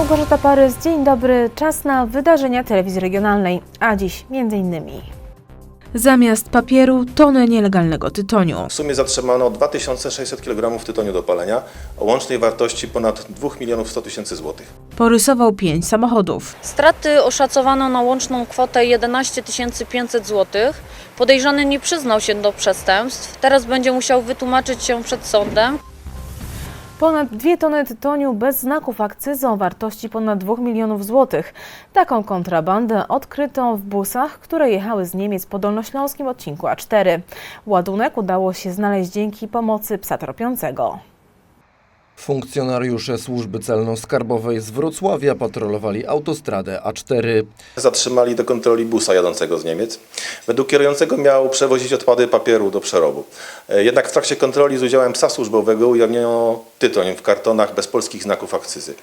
Małgorzata Parys, dzień dobry. Czas na wydarzenia telewizji regionalnej, a dziś między innymi. Zamiast papieru tonę nielegalnego tytoniu. W sumie zatrzymano 2600 kg tytoniu do palenia o łącznej wartości ponad 2 milionów 100 tysięcy złotych. Porysował pięć samochodów. Straty oszacowano na łączną kwotę 11 500 zł. Podejrzany nie przyznał się do przestępstw. Teraz będzie musiał wytłumaczyć się przed sądem. Ponad dwie tony tytoniu bez znaków akcyzy o wartości ponad 2 milionów złotych. Taką kontrabandę odkryto w busach, które jechały z Niemiec po dolnośląskim odcinku A4. Ładunek udało się znaleźć dzięki pomocy psa tropiącego. Funkcjonariusze służby celno-skarbowej z Wrocławia patrolowali autostradę A4. Zatrzymali do kontroli busa jadącego z Niemiec. Według kierującego miał przewozić odpady papieru do przerobu. E, Jednak w trakcie kontroli z udziałem psa służbowego ujawniono tytoń w kartonach bez polskich znaków akcyzy.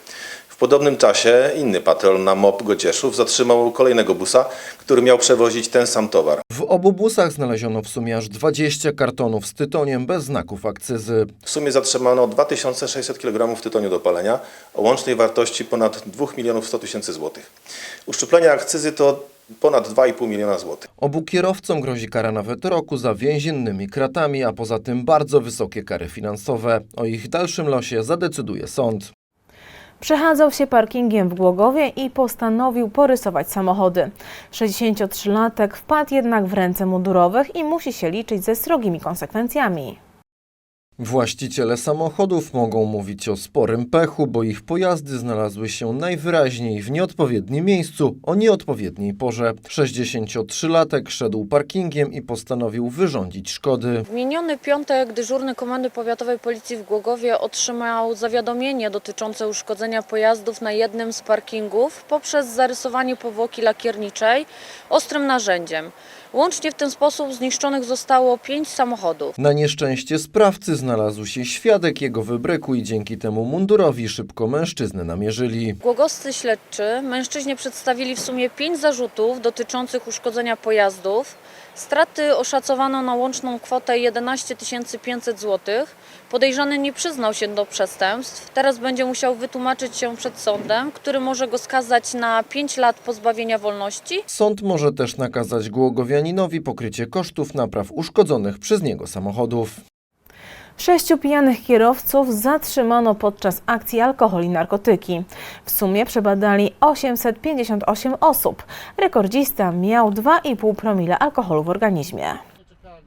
W podobnym czasie inny patrol na MOP Gocieszów zatrzymał kolejnego busa, który miał przewozić ten sam towar. W obu busach znaleziono w sumie aż 20 kartonów z tytoniem bez znaków akcyzy. W sumie zatrzymano 2600 kg tytoniu do palenia o łącznej wartości ponad 2 milionów 100 tysięcy złotych. Uszczuplenie akcyzy to ponad 2,5 miliona złotych. Obu kierowcom grozi kara nawet roku za więziennymi kratami, a poza tym bardzo wysokie kary finansowe. O ich dalszym losie zadecyduje sąd. Przechadzał się parkingiem w Głogowie i postanowił porysować samochody. 63-latek wpadł jednak w ręce mundurowych i musi się liczyć ze srogimi konsekwencjami. Właściciele samochodów mogą mówić o sporym pechu, bo ich pojazdy znalazły się najwyraźniej w nieodpowiednim miejscu o nieodpowiedniej porze. 63-latek szedł parkingiem i postanowił wyrządzić szkody. W miniony piątek dyżurny Komendy Powiatowej Policji w Głogowie otrzymał zawiadomienie dotyczące uszkodzenia pojazdów na jednym z parkingów poprzez zarysowanie powłoki lakierniczej ostrym narzędziem. Łącznie w ten sposób zniszczonych zostało pięć samochodów. Na nieszczęście sprawcy znalazł się świadek jego wybryku i dzięki temu mundurowi szybko mężczyznę namierzyli. Głogowscy śledczy mężczyźnie przedstawili w sumie pięć zarzutów dotyczących uszkodzenia pojazdów. Straty oszacowano na łączną kwotę 11 500 zł. Podejrzany nie przyznał się do przestępstw. Teraz będzie musiał wytłumaczyć się przed sądem, który może go skazać na 5 lat pozbawienia wolności Sąd może też nakazać Głogowianinowi pokrycie kosztów napraw uszkodzonych przez niego samochodów. Sześciu pijanych kierowców zatrzymano podczas akcji Alkohol i Narkotyki. W sumie przebadali 858 osób. Rekordzista miał 2,5 promila alkoholu w organizmie.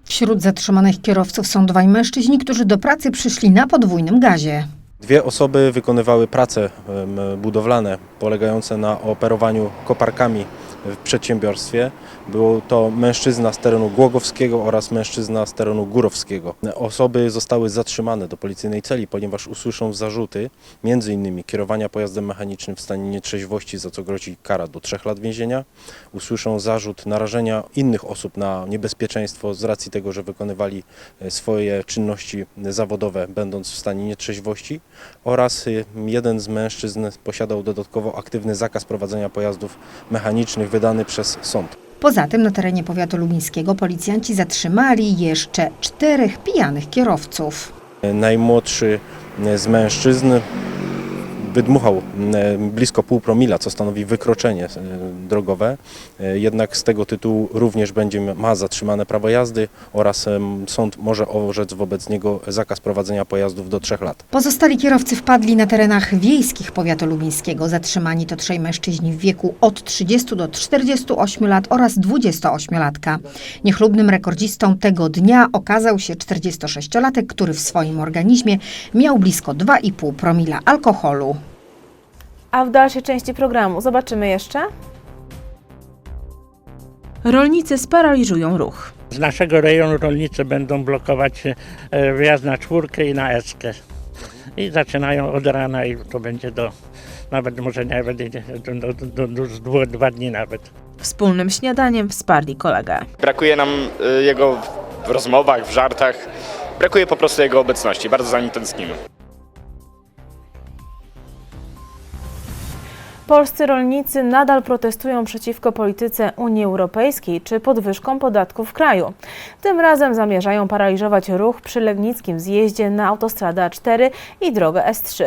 Wśród zatrzymanych kierowców są dwaj mężczyźni, którzy do pracy przyszli na podwójnym gazie. Dwie osoby wykonywały prace budowlane polegające na operowaniu koparkami w przedsiębiorstwie. Był to mężczyzna z terenu Głogowskiego oraz mężczyzna z terenu Górowskiego. Osoby zostały zatrzymane do policyjnej celi, ponieważ usłyszą zarzuty m.in. kierowania pojazdem mechanicznym w stanie nietrzeźwości, za co grozi kara do 3 lat więzienia. Usłyszą zarzut narażenia innych osób na niebezpieczeństwo z racji tego, że wykonywali e, swoje czynności zawodowe będąc w stanie nietrzeźwości oraz y, jeden z mężczyzn posiadał dodatkowo aktywny zakaz prowadzenia pojazdów mechanicznych wydany przez sąd. Poza tym na terenie powiatu lubińskiego policjanci zatrzymali jeszcze czterech pijanych kierowców. Najmłodszy z mężczyzn wydmuchał e, blisko pół promila, co stanowi wykroczenie e, drogowe. E, Jednak z tego tytułu również będzie ma zatrzymane prawo jazdy oraz sąd może orzec wobec niego zakaz prowadzenia pojazdów do 3 lat. Pozostali kierowcy wpadli na terenach wiejskich powiatu lubińskiego. Zatrzymani to trzej mężczyźni w wieku od 30 do 48 lat oraz 28-latka. Niechlubnym rekordzistą tego dnia okazał się 46-latek, który w swoim organizmie miał blisko 2,5 promila alkoholu. A w dalszej części programu zobaczymy jeszcze. Rolnicy sparaliżują ruch. Z naszego rejonu rolnicy będą blokować e, wjazd na czwórkę i na eskę. I zaczynają od rana i to będzie do, nawet może nie będzie do, do, do, do, z dwu- dwa dni nawet. Wspólnym śniadaniem wsparli kolegę. Brakuje nam y, jego w rozmowach, w żartach. Brakuje po prostu jego obecności. Bardzo za nim tęsknimy. Polscy rolnicy nadal protestują przeciwko polityce Unii Europejskiej czy podwyżkom podatków w kraju. Tym razem zamierzają paraliżować ruch przy Legnickim zjeździe na autostradę A4 i drogę S3.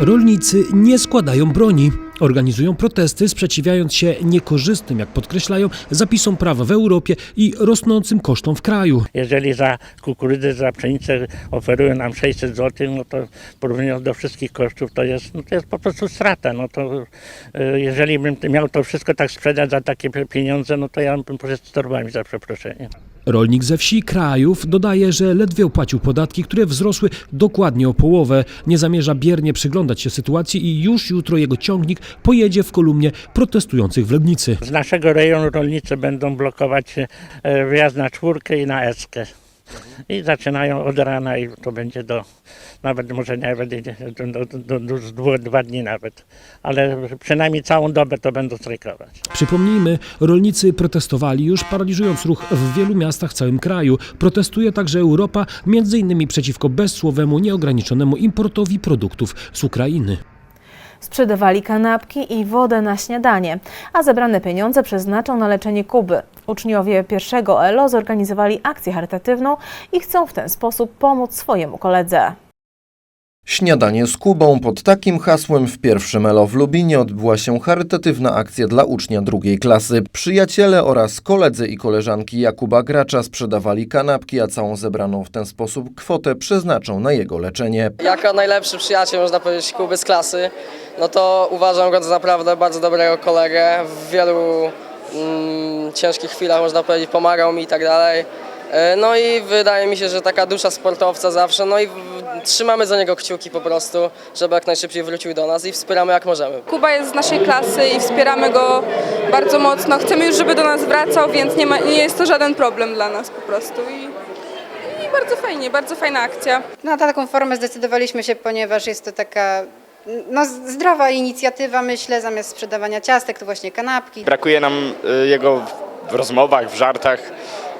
Rolnicy nie składają broni. Organizują protesty, sprzeciwiając się niekorzystnym, jak podkreślają, zapisom prawa w Europie i rosnącym kosztom w kraju. Jeżeli za kukurydzę, za pszenicę oferują nam 600 zł, no to porównując do wszystkich kosztów, to jest, no to jest po prostu strata. No to y, jeżeli bym miał to wszystko tak sprzedać za takie pieniądze, no to ja bym poszedł z torbami za przeproszenie. Rolnik ze wsi krajów dodaje, że ledwie opłacił podatki, które wzrosły dokładnie o połowę. Nie zamierza biernie przyglądać się sytuacji i już jutro jego ciągnik pojedzie w kolumnie protestujących w Legnicy. Z naszego rejonu rolnicy będą blokować e, wjazd na czwórkę i na eskę. I zaczynają od rana i to będzie do, nawet może będzie do, do, do, do, dwa dni nawet, ale przynajmniej całą dobę to będą strajkować. Przypomnijmy, rolnicy protestowali już, paraliżując ruch w wielu miastach w całym kraju. Protestuje także Europa, między innymi przeciwko bezsłowemu, nieograniczonemu importowi produktów z Ukrainy. Sprzedawali kanapki i wodę na śniadanie, a zebrane pieniądze przeznaczą na leczenie Kuby. Uczniowie pierwszego ELO zorganizowali akcję charytatywną i chcą w ten sposób pomóc swojemu koledze. Śniadanie z Kubą pod takim hasłem w pierwszym ELO w Lubinie odbyła się charytatywna akcja dla ucznia drugiej klasy. Przyjaciele oraz koledzy i koleżanki Jakuba Gracza sprzedawali kanapki, a całą zebraną w ten sposób kwotę przeznaczą na jego leczenie. Jako najlepszy przyjaciel, można powiedzieć, Kuby z klasy, no to uważam go za naprawdę bardzo dobrego kolegę. W wielu mm, ciężkich chwilach, można powiedzieć, pomagał mi i tak dalej. E, No i wydaje mi się, że taka dusza sportowca zawsze, no i trzymamy za niego kciuki po prostu, żeby jak najszybciej wrócił do nas i wspieramy jak możemy. Kuba jest z naszej klasy i wspieramy go bardzo mocno. Chcemy już, żeby do nas wracał, więc nie, ma, nie jest to żaden problem dla nas po prostu. I, i bardzo fajnie, bardzo fajna akcja. Na taką formę zdecydowaliśmy się, ponieważ jest to taka no, zdrowa inicjatywa, myślę, zamiast sprzedawania ciastek, to właśnie kanapki. Brakuje nam y, jego w rozmowach, w żartach.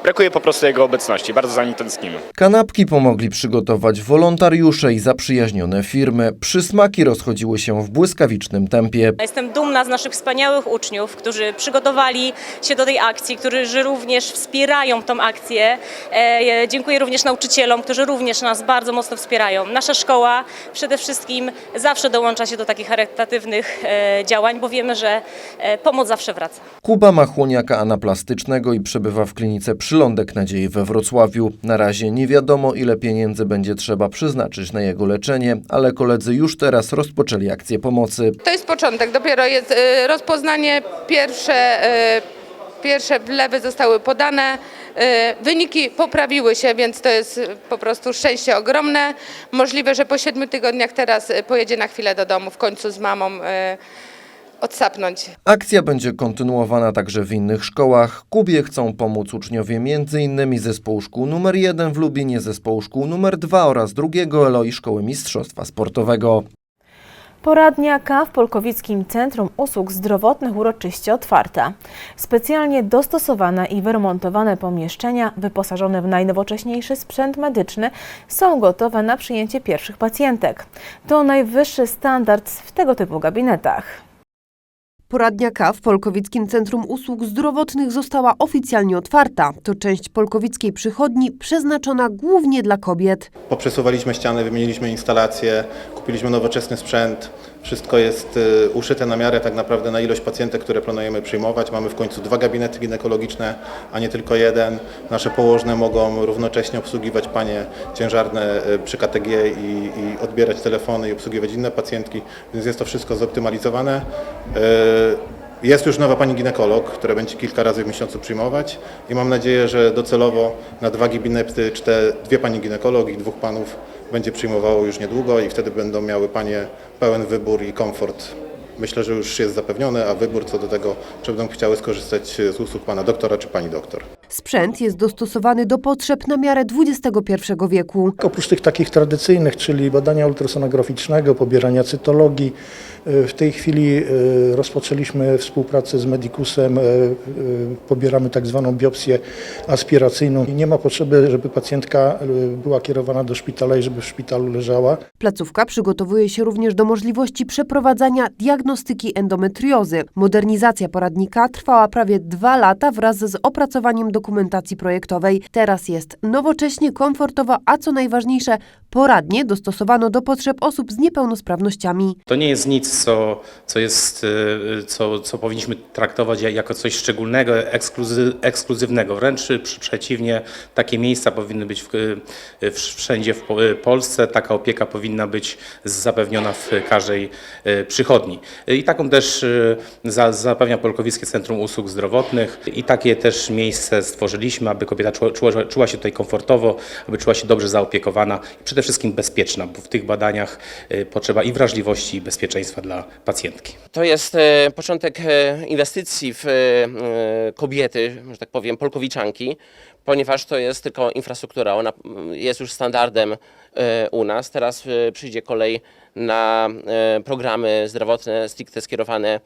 Brakuje po prostu jego obecności. Bardzo za nim tęsknimy. Kanapki pomogli przygotować wolontariusze i zaprzyjaźnione firmy. Przysmaki rozchodziły się w błyskawicznym tempie. Jestem dumna z naszych wspaniałych uczniów, którzy przygotowali się do tej akcji, którzy również wspierają tą akcję. E, dziękuję również nauczycielom, którzy również nas bardzo mocno wspierają. Nasza szkoła przede wszystkim zawsze dołącza się do takich charytatywnych e, działań, bo wiemy, że e, pomoc zawsze wraca. Kuba ma chłoniaka anaplastycznego i przebywa w klinice Przylądek Nadziei we Wrocławiu. Na razie nie wiadomo, ile pieniędzy będzie trzeba przeznaczyć na jego leczenie, ale koledzy już teraz rozpoczęli akcję pomocy. To jest początek, dopiero jest y, rozpoznanie, pierwsze, y, pierwsze wlewy zostały podane. y, Wyniki poprawiły się, więc to jest po prostu szczęście ogromne. Możliwe, że po siedmiu tygodniach teraz pojedzie na chwilę do domu, w końcu z mamą odsapnąć. Akcja będzie kontynuowana także w innych szkołach. Kubie chcą pomóc uczniowie m.in. zespołu szkół nr 1 w Lubinie, zespołu szkół nr 2 oraz drugiego ELO i Szkoły Mistrzostwa Sportowego. Poradnia K w Polkowickim Centrum Usług Zdrowotnych uroczyście otwarta. Specjalnie dostosowane i wyremontowane pomieszczenia, wyposażone w najnowocześniejszy sprzęt medyczny, są gotowe na przyjęcie pierwszych pacjentek. To najwyższy standard w tego typu gabinetach. Poradnia K w Polkowickim Centrum Usług Zdrowotnych została oficjalnie otwarta. To część polkowickiej przychodni przeznaczona głównie dla kobiet. Poprzesuwaliśmy ściany, wymieniliśmy instalacje, kupiliśmy nowoczesny sprzęt. Wszystko jest y, uszyte na miarę tak naprawdę na ilość pacjentek, które planujemy przyjmować. Mamy w końcu dwa gabinety ginekologiczne, a nie tylko jeden. Nasze położne mogą równocześnie obsługiwać panie ciężarne y, przy KTG i, i odbierać telefony i obsługiwać inne pacjentki, więc jest to wszystko zoptymalizowane. Y, Jest już nowa pani ginekolog, która będzie kilka razy w miesiącu przyjmować i mam nadzieję, że docelowo na dwa gabinety, czy te dwie pani ginekolog i dwóch panów będzie przyjmowało już niedługo i wtedy będą miały panie pełen wybór i komfort. Myślę, że już jest zapewniony, a wybór co do tego, czy będą chciały skorzystać z usług pana doktora czy pani doktor. Sprzęt jest dostosowany do potrzeb na miarę XXI wieku. Oprócz tych takich tradycyjnych, czyli badania ultrasonograficznego, pobierania cytologii, W tej chwili e, rozpoczęliśmy współpracę z Medicusem, e, e, pobieramy tak zwaną biopsję aspiracyjną nie ma potrzeby, żeby pacjentka e, była kierowana do szpitala i żeby w szpitalu leżała. Placówka przygotowuje się również do możliwości przeprowadzania diagnostyki endometriozy. Modernizacja poradnika trwała prawie dwa lata wraz z opracowaniem dokumentacji projektowej. Teraz jest nowocześnie, komfortowa, a co najważniejsze, poradnie dostosowano do potrzeb osób z niepełnosprawnościami. To nie jest nic, co, co, jest, y, co, co powinniśmy traktować ja- jako coś szczególnego, ekskluzy, ekskluzywnego. Wręcz przeciwnie, takie miejsca powinny być w, y, wszędzie w Po- y, Polsce. Taka opieka powinna być zapewniona w każdej y, przychodni. I taką też y, za, zapewnia Polkowickie Centrum Usług Zdrowotnych. I takie też miejsce stworzyliśmy, aby kobieta czuła, czuła, się tutaj komfortowo, aby czuła się dobrze zaopiekowana i przede wszystkim bezpieczna, bo w tych badaniach y, potrzeba i wrażliwości, i bezpieczeństwa dla pacjentki. To jest e, początek e, inwestycji w kobiety, że tak powiem, polkowiczanki, ponieważ to jest tylko infrastruktura. Ona jest już standardem u nas. Teraz przyjdzie kolej na programy zdrowotne stricte skierowane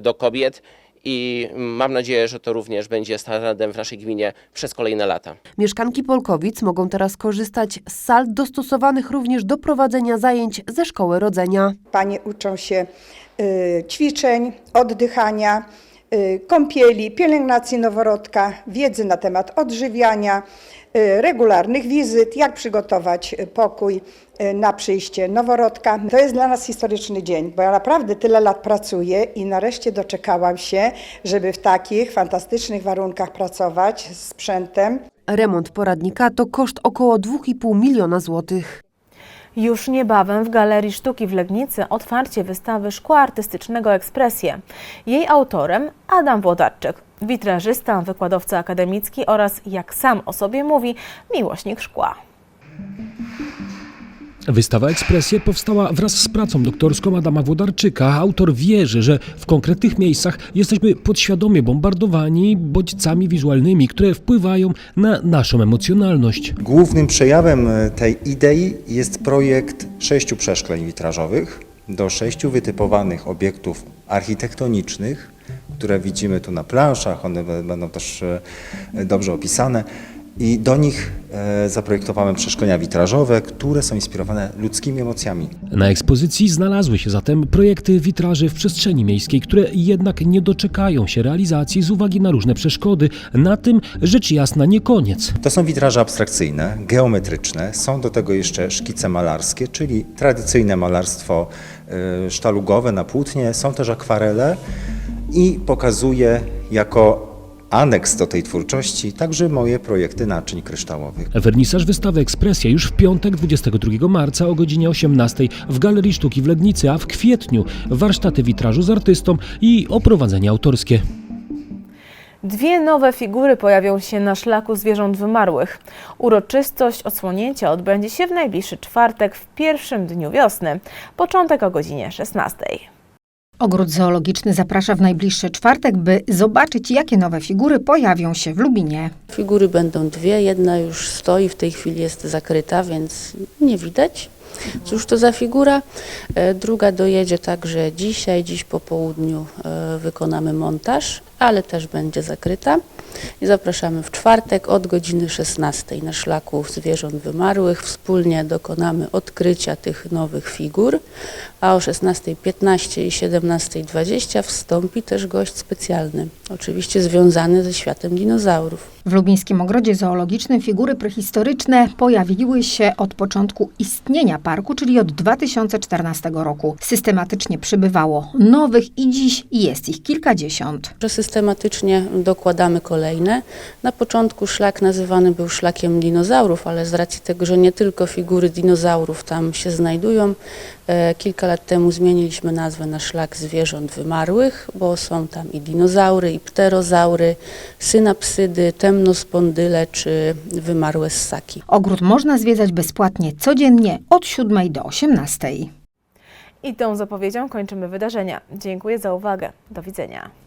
do kobiet i mam nadzieję, że to również będzie standardem w naszej gminie przez kolejne lata. Mieszkanki Polkowic mogą teraz korzystać z sal dostosowanych również do prowadzenia zajęć ze szkoły rodzenia. Panie uczą się y, ćwiczeń, oddychania, kąpieli, pielęgnacji noworodka, wiedzy na temat odżywiania, y, regularnych wizyt, jak przygotować y, pokój y, na przyjście noworodka. To jest dla nas historyczny dzień, bo ja naprawdę tyle lat pracuję i nareszcie doczekałam się, żeby w takich fantastycznych warunkach pracować z sprzętem. Remont poradnika to koszt około 2,5 miliona złotych. Już niebawem w Galerii Sztuki w Legnicy otwarcie wystawy szkła artystycznego Ekspresje. Jej autorem Adam Włodarczyk, witrażysta, wykładowca akademicki oraz, jak sam o sobie mówi, miłośnik szkła. Wystawa Ekspresje powstała wraz z pracą doktorską Adama Włodarczyka. Autor wierzy, że w konkretnych miejscach jesteśmy podświadomie bombardowani bodźcami wizualnymi, które wpływają na naszą emocjonalność. Głównym przejawem e, tej idei jest projekt sześciu przeszkleń witrażowych do sześciu wytypowanych obiektów architektonicznych, które widzimy tu na planszach, one będą też e, dobrze opisane. I do nich e, zaprojektowałem przeszklenia witrażowe, które są inspirowane ludzkimi emocjami. Na ekspozycji znalazły się zatem projekty witraży w przestrzeni miejskiej, które jednak nie doczekają się realizacji z uwagi na różne przeszkody. Na tym rzecz jasna nie koniec. To są witraże abstrakcyjne, geometryczne, są do tego jeszcze szkice malarskie, czyli tradycyjne malarstwo y, sztalugowe na płótnie, są też akwarele i pokazuję jako aneks do tej twórczości także moje projekty naczyń kryształowych. Wernisaż wystawy Ekspresja już w piątek 22 marca o godzinie 18 w Galerii Sztuki w Legnicy, a w kwietniu warsztaty witrażu z artystą i oprowadzenie autorskie. Dwie nowe figury pojawią się na szlaku zwierząt wymarłych. Uroczystość odsłonięcia odbędzie się w najbliższy czwartek w pierwszym dniu wiosny. Początek o godzinie 16. Ogród Zoologiczny zaprasza w najbliższy czwartek, by zobaczyć, jakie nowe figury pojawią się w Lubinie. Figury będą dwie, jedna już stoi, w tej chwili jest zakryta, więc nie widać. Cóż to za figura? E, Druga dojedzie także dzisiaj, dziś po południu e, wykonamy montaż, ale też będzie zakryta. I zapraszamy w czwartek od godziny 16 na szlaku zwierząt wymarłych. Wspólnie dokonamy odkrycia tych nowych figur, a o 16.15 i 17.20 wstąpi też gość specjalny, oczywiście związany ze światem dinozaurów. W Lubińskim Ogrodzie Zoologicznym figury prehistoryczne pojawiły się od początku istnienia parku, czyli od 2014 roku. Systematycznie przybywało nowych i dziś jest ich kilkadziesiąt. Systematycznie dokładamy kolejne. Na początku szlak nazywany był szlakiem dinozaurów, ale z racji tego, że nie tylko figury dinozaurów tam się znajdują, e, kilka lat temu zmieniliśmy nazwę na szlak zwierząt wymarłych, bo są tam i dinozaury, i pterozaury, synapsydy, temnospondyle czy wymarłe ssaki. Ogród można zwiedzać bezpłatnie codziennie od 7 do 18. I tą zapowiedzią kończymy wydarzenia. Dziękuję za uwagę. Do widzenia.